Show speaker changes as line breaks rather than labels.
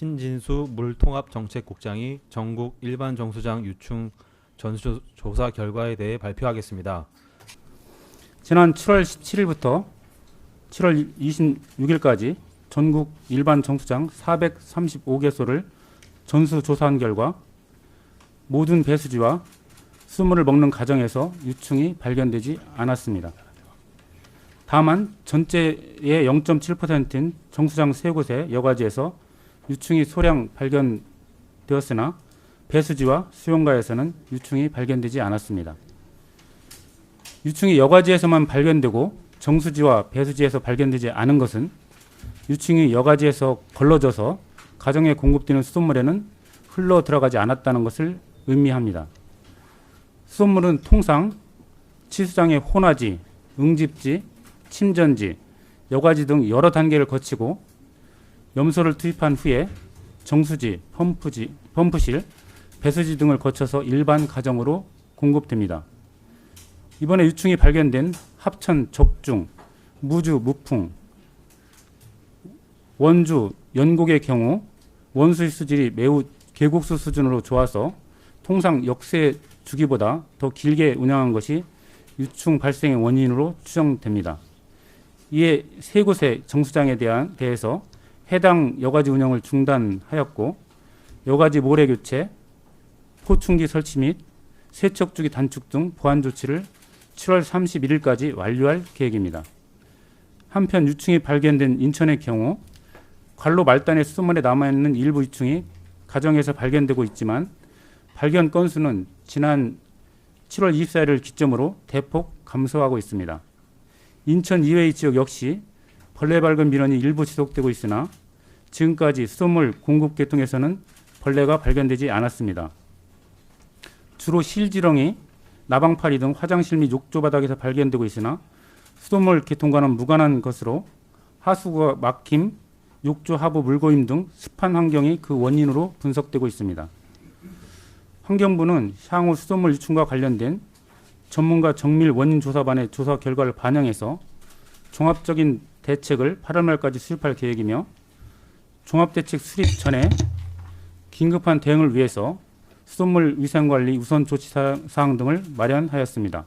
신진수 물통합정책국장이 전국 일반 정수장 유충 전수조사 결과에 대해 발표하겠습니다.
지난 7월 17일부터 7월 26일까지 전국 일반 정수장 435개소를 전수 조사한 결과 모든 배수지와 수물을 먹는 가정에서 유충이 발견되지 않았습니다. 다만 전체의 0.7%인 정수장 세 곳의 여과지에서 유충이 소량 발견되었으나 배수지와 수용가에서는 유충이 발견되지 않았습니다. 유충이 여과지에서만 발견되고 정수지와 배수지에서 발견되지 않은 것은 유충이 여과지에서 걸러져서 가정에 공급되는 수돗물에는 흘러 들어가지 않았다는 것을 의미합니다. 수돗물은 통상 치수장의 혼화지, 응집지, 침전지, 여과지 등 여러 단계를 거치고 염소를 투입한 후에 정수지, 펌프지, 펌프실, 배수지 등을 거쳐서 일반 가정으로 공급됩니다. 이번에 유충이 발견된 합천, 적중, 무주, 무풍, 원주, 연곡의 경우 원수의 수질이 매우 계곡수 수준으로 좋아서 통상 역세 주기보다 더 길게 운영한 것이 유충 발생의 원인으로 추정됩니다. 이에 세 곳의 정수장에 대한 대해서 해당 여과지 운영을 중단하였고 여과지 모래 교체, 포충기 설치 및 세척주기 단축 등 보안 조치를 7월 31일까지 완료할 계획입니다. 한편 유충이 발견된 인천의 경우 관로 말단의 수돗물에 남아있는 일부 유충이 가정에서 발견되고 있지만 발견 건수는 지난 7월 24일을 기점으로 대폭 감소하고 있습니다. 인천 이외의 지역 역시 벌레 발견 민원이 일부 지속되고 있으나 지금까지 수돗물 공급 계통에서는 벌레가 발견되지 않았습니다. 주로 실지렁이, 나방파리 등 화장실 및 욕조 바닥에서 발견되고 있으나 수돗물 계통과는 무관한 것으로 하수구가 막힘, 욕조 하부 물고임 등 습한 환경이 그 원인으로 분석되고 있습니다. 환경부는 향후 수돗물 유충과 관련된 전문가 정밀 원인 조사반의 조사 결과를 반영해서 종합적인 대책을 8월 말까지 수립할 계획이며 종합대책 수립 전에 긴급한 대응을 위해서 수돗물 위생관리 우선 조치 사항 등을 마련하였습니다.